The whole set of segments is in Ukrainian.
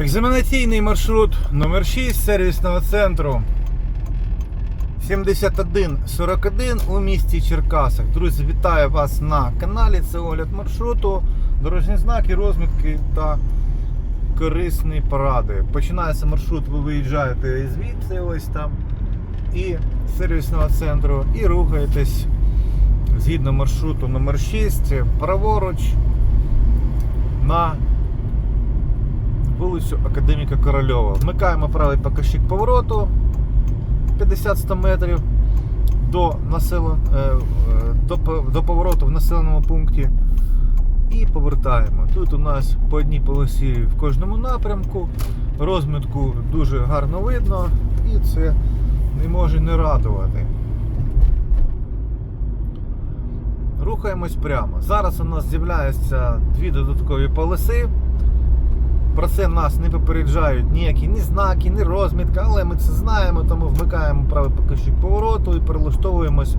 Екзаменаційний маршрут номер 6 сервісного центру 7141 у місті Черкасах. Друзі, вітаю вас на каналі. Це огляд маршруту, дорожні знаки, розмітки та корисні поради. Починається маршрут, ви виїжджаєте звідси, ось там, і сервісного центру, і рухаєтесь згідно маршруту номер 6 праворуч на вулицю Академіка Корольова. Вмикаємо правий показчик повороту 50-100 метрів до, населен... до, до повороту в населеному пункті і повертаємо. Тут у нас по одній полосі в кожному напрямку. Розмітку дуже гарно видно і це не може не радувати. Рухаємось прямо. Зараз у нас з'являються дві додаткові полоси. Про це нас не попереджають ніякі ні знаки, ні розмітка, але ми це знаємо, тому вмикаємо правий показчик повороту і перелаштовуємось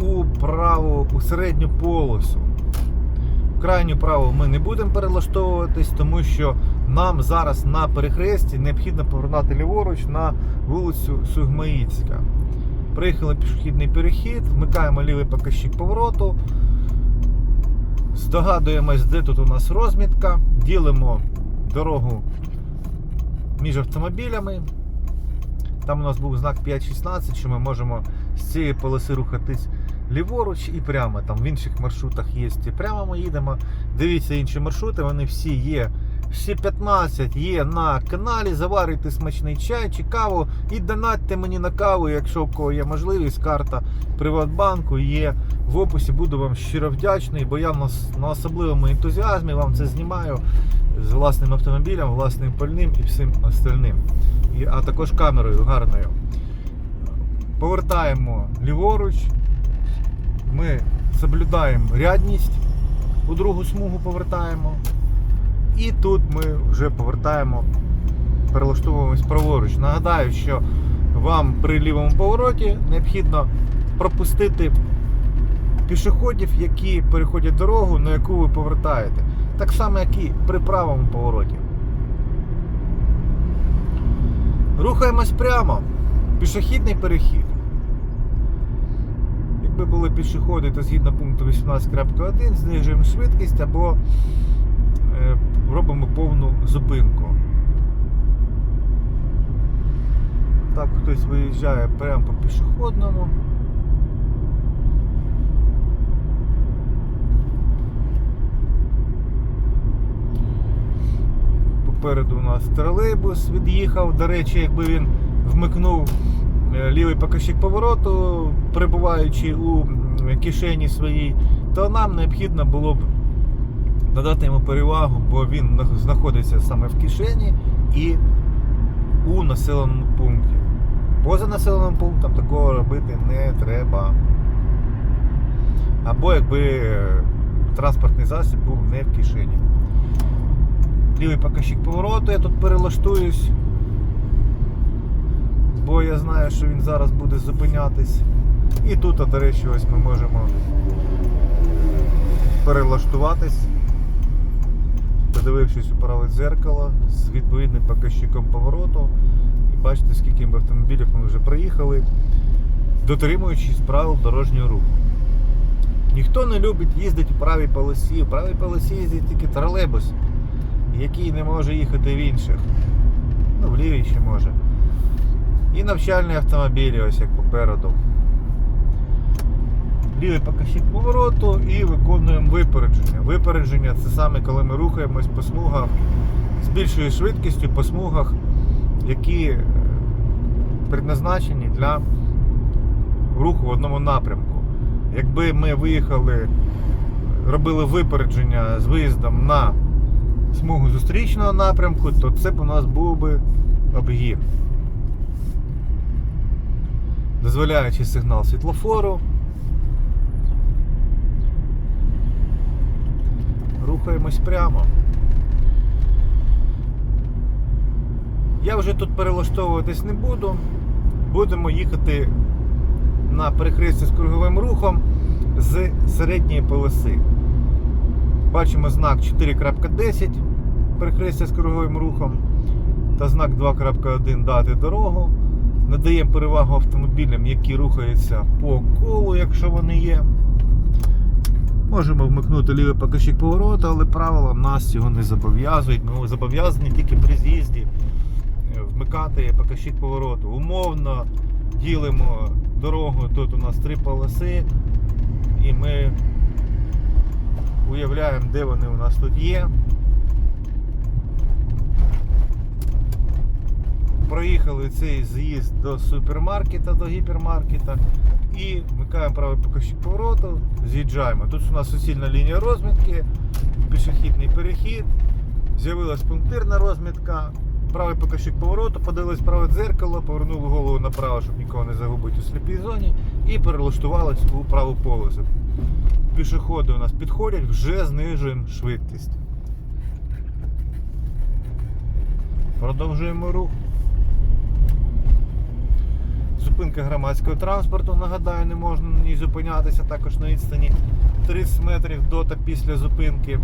у праву, у середню полосу. В крайню праву ми не будемо перелаштовуватись, тому що нам зараз на перехресті необхідно повернути ліворуч на вулицю Сугмаїцька. Приїхали пішохідний перехід, вмикаємо лівий показчик повороту. Здогадуємось, де тут у нас розмітка, ділимо дорогу між автомобілями. Там у нас був знак 5.16, що ми можемо з цієї полоси рухатись ліворуч і прямо. Там в інших маршрутах є і прямо ми їдемо. Дивіться інші маршрути, вони всі є. Всі 15 є на каналі. Заварюйте смачний чай чи каву і донатьте мені на каву, якщо у кого є можливість. Карта Приватбанку є в описі. Буду вам щиро вдячний, бо я на особливому ентузіазмі вам це знімаю з власним автомобілем, власним пальним і всім остальним. І, а також камерою гарною. Повертаємо ліворуч. Ми соблюдаємо рядність, у другу смугу повертаємо. І тут ми вже повертаємо, перелаштовуємось праворуч. Нагадаю, що вам при лівому повороті необхідно пропустити пішоходів, які переходять дорогу, на яку ви повертаєте. Так само, як і при правому повороті. Рухаємось прямо. Пішохідний перехід. Якби були пішоходи, то згідно пункту 18.1 знижуємо швидкість або робимо повну зупинку. Так, хтось виїжджає прямо по пішохідному. Попереду у нас тролейбус від'їхав. До речі, якби він вмикнув е, лівий показчик повороту, перебуваючи у кишені своїй, то нам необхідно було б надати йому перевагу, бо він знаходиться саме в кишені і у населеному пункті. Поза населеним пунктом такого робити не треба. Або якби е, транспортний засіб був не в кишені. Лівий показчик повороту, я тут перелаштуюсь. Бо я знаю, що він зараз буде зупинятись. І тут, до речі, ось ми можемо перелаштуватись, подивившись у праве дзеркало з відповідним показчиком повороту. І бачите, скільки ми автомобілів ми вже проїхали, дотримуючись правил дорожнього руху. Ніхто не любить їздити у правій полосі. У правій полосі їздить тільки тролейбус, який не може їхати в інших. Ну, в лівій ще може. І навчальні автомобілі, ось як попереду. Лівий показчик повороту і виконуємо випередження. Випередження це саме коли ми рухаємось по смугах з більшою швидкістю по смугах, які е, предназначені для руху в одному напрямку. Якби ми виїхали, робили випередження з виїздом на смугу зустрічного напрямку, то це б у нас був би обгін. Дозволяючи сигнал світлофору. Рухаємось прямо. Я вже тут перелаштовуватись не буду. Будемо їхати на перехресті з круговим рухом з середньої полоси. Бачимо знак 4.10. перехрестя з круговим рухом та знак 2.1 дати дорогу. Надаємо перевагу автомобілям, які рухаються по колу, якщо вони є. Можемо вмикнути лівий покажчик повороту, але правила нас цього не зобов'язують. Ми зобов'язані тільки при з'їзді е, вмикати покажчик повороту. Умовно ділимо дорогу. Тут у нас три полоси, і ми уявляємо, де вони у нас тут є. Проїхали цей з'їзд до супермаркета, до гіпермаркета і вмикаємо правий покажчик повороту, з'їжджаємо. Тут у нас суцільна лінія розмітки, пішохідний перехід, з'явилась пунктирна розмітка, правий покажчик повороту, подивились праве дзеркало, повернули голову направо, щоб нікого не загубити у сліпій зоні, і перелаштувались у праву полосу. Пішоходи у нас підходять, вже знижуємо швидкість. Продовжуємо рух. Зупинка громадського транспорту, нагадаю, не можна на ній зупинятися, також на відстані 30 метрів до та після зупинки.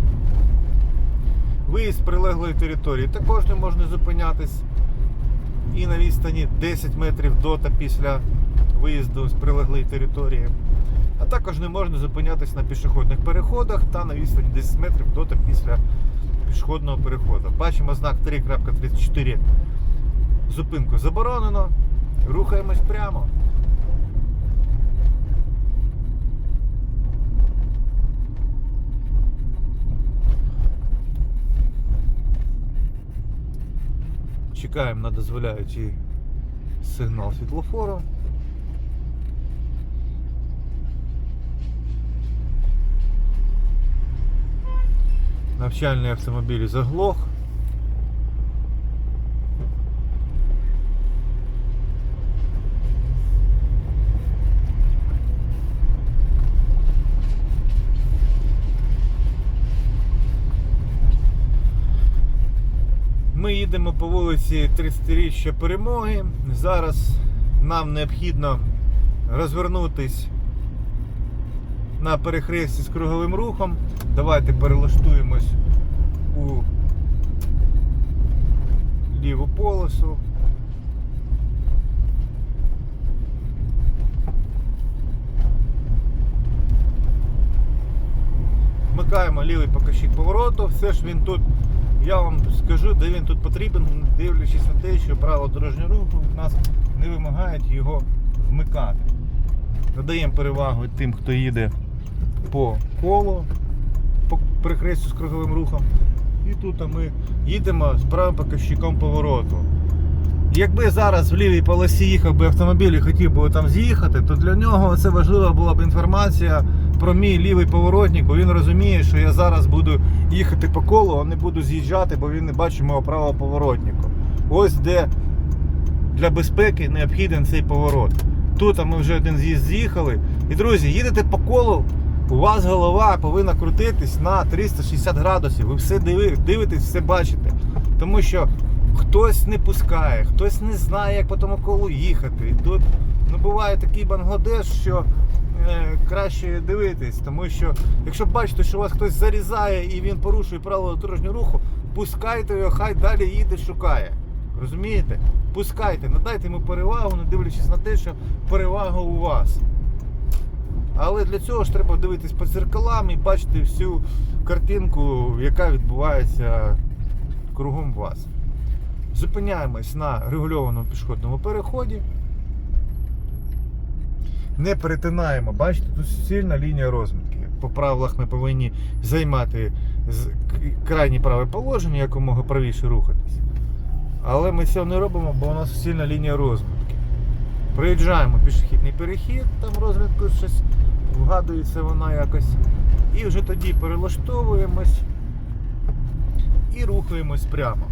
Виїзд з прилеглої території також не можна зупинятись. І на відстані 10 метрів до та після виїзду з прилеглої території. А також не можна зупинятись на пішохідних переходах та на відстані 10 метрів до та після пішохідного переходу. Бачимо знак 3.34. Зупинку заборонено. Рухаємось прямо. Чекаємо на дозволяючий сигнал світлофору. Навчальний автомобіль заглох. Ми їдемо по вулиці 30-річчя перемоги. Зараз нам необхідно розвернутись на перехресті з круговим рухом. Давайте перелаштуємось у ліву полосу. Вмикаємо лівий покажчик повороту, все ж він тут, я вам скажу, де він тут потрібен, дивлячись на те, що правила дорожнього руху в нас не вимагають його вмикати. Надаємо перевагу тим, хто їде по колу, по перехрестю з круговим рухом. І тут ми їдемо з правим показчиком повороту. Якби зараз в лівій полосі їхав би автомобіль і хотів би там з'їхати, то для нього це важлива була б інформація про мій лівий поворотник, бо він розуміє, що я зараз буду їхати по колу, а не буду з'їжджати, бо він не бачить мого правого поворотника. Ось де для безпеки необхіден цей поворот. Тут ми вже один з'їзд з'їхали. І друзі, їдете по колу, у вас голова повинна крутитись на 360 градусів. Ви все дивитесь, все бачите. Тому що хтось не пускає, хтось не знає, як по тому колу їхати. І тут ну, буває такий Бангладеш, що краще дивитись, тому що якщо бачите, що вас хтось зарізає і він порушує правила дорожнього руху, пускайте його, хай далі їде, шукає. Розумієте? Пускайте, надайте йому перевагу, не дивлячись на те, що перевага у вас. Але для цього ж треба дивитись по дзеркалам і бачити всю картинку, яка відбувається кругом вас. Зупиняємось на регульованому пішохідному переході. Не перетинаємо, бачите, тут суцільна лінія розмітки. По правилах ми повинні займати крайнє праве положення, якомога правіше рухатись. Але ми цього не робимо, бо у нас суцільна лінія розмітки. Проїжджаємо пішохідний перехід, там розмітку щось вгадується вона якось. І вже тоді перелаштовуємось і рухаємось прямо.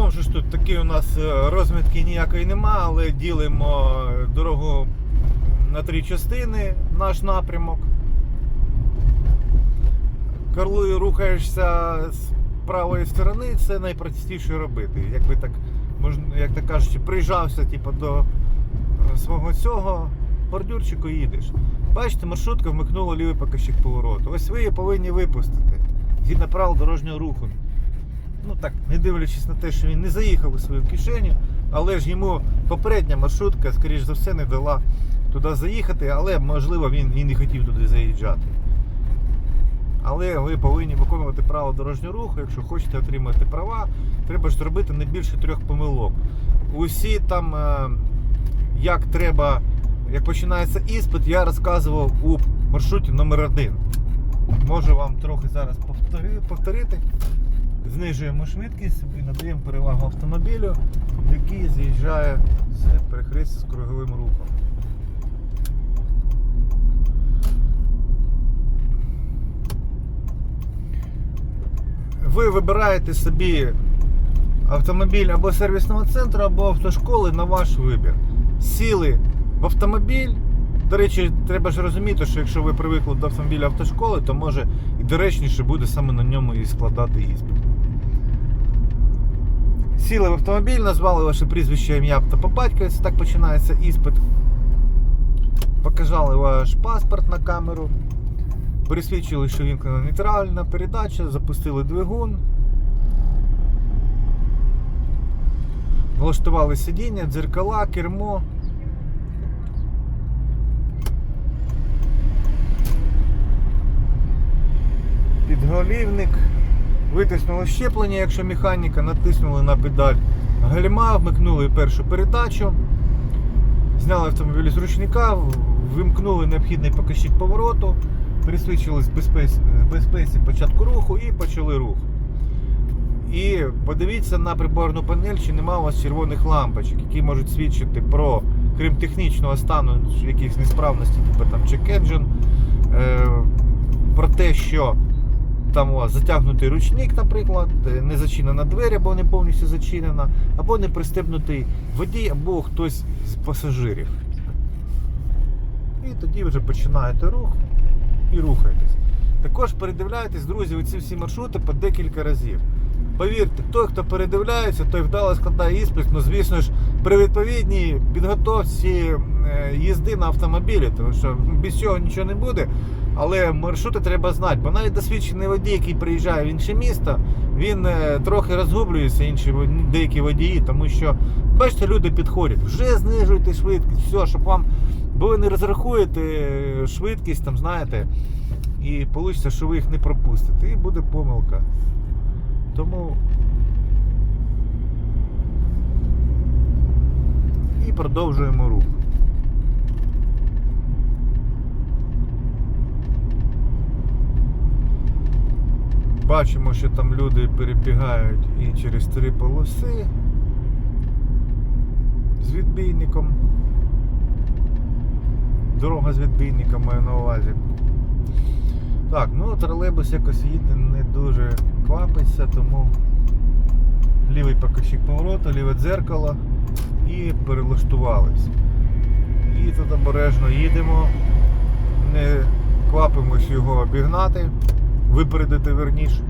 Знову ж тут такі у нас е, розмітки ніякої нема, але ділимо е, дорогу на три частини, наш напрямок. Коли рухаєшся з правої сторони, це найпростіше робити. Якби так, як так кажучи, приїжджався типу, до е, свого цього, бордюрчику їдеш. Бачите, маршрутка вмикнула лівий показчик повороту. Ось ви її повинні випустити. Згідно правил дорожнього руху. Ну так, не дивлячись на те, що він не заїхав у свою кишеню, але ж йому попередня маршрутка, скоріш за все, не дала туди заїхати, але можливо він і не хотів туди заїжджати. Але ви повинні виконувати право дорожнього руху. Якщо хочете отримати права, треба ж зробити не більше трьох помилок. Усі там, е, як треба, як починається іспит, я розказував у маршруті номер 1 Можу вам трохи зараз повторити. Знижуємо швидкість і надаємо перевагу автомобілю, який з'їжджає з перехрестя з круговим рухом. Ви вибираєте собі автомобіль або сервісного центру, або автошколи на ваш вибір. Сіли в автомобіль. До речі, треба ж розуміти, що якщо ви привикли до автомобіля автошколи, то може і доречніше буде саме на ньому і складати іспит. Сіли в автомобіль, назвали ваше прізвище, ім'я та по батькові, так починається іспит. Показали ваш паспорт на камеру. Пересвідчили, що вімкнена нейтральна передача, запустили двигун. Влаштували сидіння, дзеркала, кермо. Підголівник. Витиснули щеплення, якщо механіка, натиснули на педаль гальма, вмикнули першу передачу. Зняли автомобіль з ручника, вимкнули необхідний показчик повороту, присвідчились безпеці, безпеці початку руху і почали рух. І подивіться на приборну панель, чи нема у вас червоних лампочок, які можуть свідчити про, крім технічного стану, якихось несправностей, типу там е, про те, що там у вас затягнутий ручник, наприклад, не зачинена двері, або не повністю зачинена, або не пристебнутий водій, або хтось з пасажирів. І тоді вже починаєте рух і рухаєтесь. Також передивляєтесь, друзі, оці всі маршрути по декілька разів. Повірте, той, хто передивляється, той вдало складає іспит, ну звісно ж, при відповідній підготовці е, їзди на автомобілі, тому що без цього нічого не буде. Але маршрути треба знати, бо навіть досвідчений водій, який приїжджає в інше місто, він е, трохи розгублюється, інші деякі водії, тому що, бачите, люди підходять, вже знижуйте швидкість, все, щоб вам, бо ви не розрахуєте е, швидкість, там, знаєте, і вийде, що ви їх не пропустите, і буде помилка. Тому і продовжуємо рух. Бачимо, що там люди перебігають і через три полоси з відбійником. Дорога з відбійником маю на увазі. Так, ну тролейбус якось їде не дуже квапиться, тому лівий покажчик повороту, ліве дзеркало і перелаштувались. І тут обережно їдемо, не квапимось його обігнати, випередити верніш.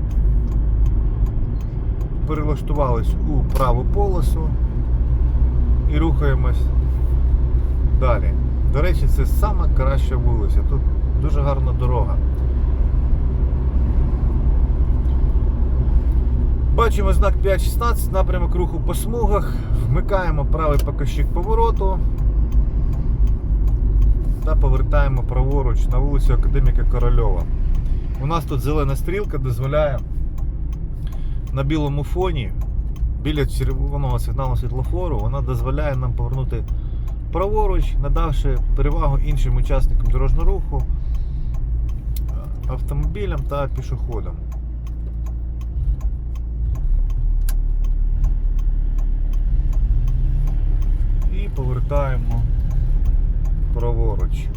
Перелаштувались у праву полосу і рухаємось далі. До речі, це сама краща вулиця. Тут дуже гарна дорога. Бачимо знак 5.16, напрямок руху по смугах. Вмикаємо правий покажчик повороту та повертаємо праворуч на вулицю Академіка Корольова. У нас тут зелена стрілка дозволяє на білому фоні біля червоного сигналу світлофору вона дозволяє нам повернути праворуч, надавши перевагу іншим учасникам дорожнього руху, автомобілям та пішоходам. І повертаємо праворуч.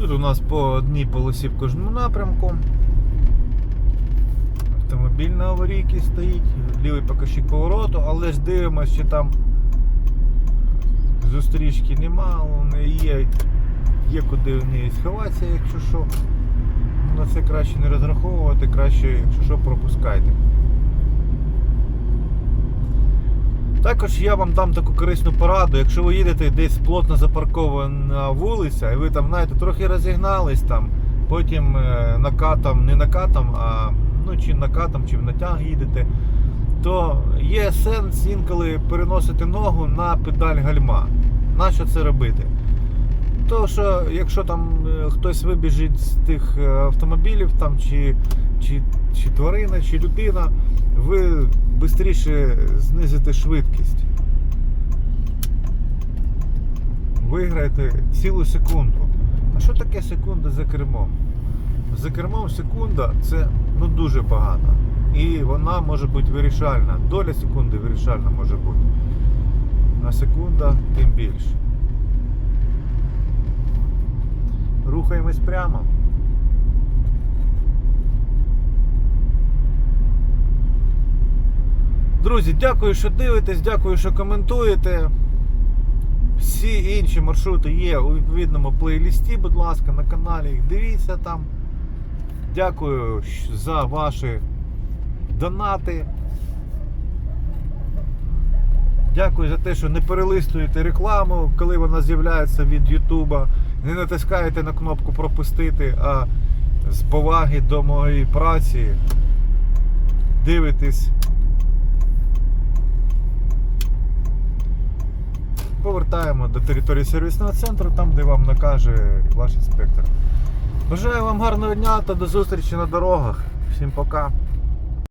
Тут у нас по одній полосі в кожному напрямку. Автомобіль на аварійці стоїть, лівий покажчик повороту, але ж дивимося, що там зустрічки нема, вони є, є куди в неї сховатися, якщо що. на це краще не розраховувати, краще, якщо що, пропускайте. Також я вам дам таку корисну пораду, якщо ви їдете десь плотно запаркована вулиця, і ви там, знаєте, трохи розігнались там, потім е, накатом, не накатом, а ну, чи накатом, чи в натяг їдете, то є сенс інколи переносити ногу на педаль гальма. Нащо це робити? То що якщо там е, хтось вибіжить з тих е, автомобілів, там, чи, чи, чи тварина, чи людина, ви швидше знизите швидкість. Виграєте цілу секунду. А що таке секунда за кермом? За кермом секунда це ну, дуже багато. І вона може бути вирішальна. Доля секунди вирішальна може бути. А секунда тим більше. Рухаємось прямо. Друзі, дякую, що дивитесь, дякую, що коментуєте. Всі інші маршрути є у відповідному плейлісті, будь ласка, на каналі. Їх Дивіться там. Дякую за ваші донати. Дякую за те, що не перелистуєте рекламу, коли вона з'являється від Ютуба. Не натискаєте на кнопку пропустити, а з поваги до моєї праці дивитесь. Повертаємо до території сервісного центру, там, де вам накаже ваш інспектор. Бажаю вам гарного дня та до зустрічі на дорогах. Всім пока.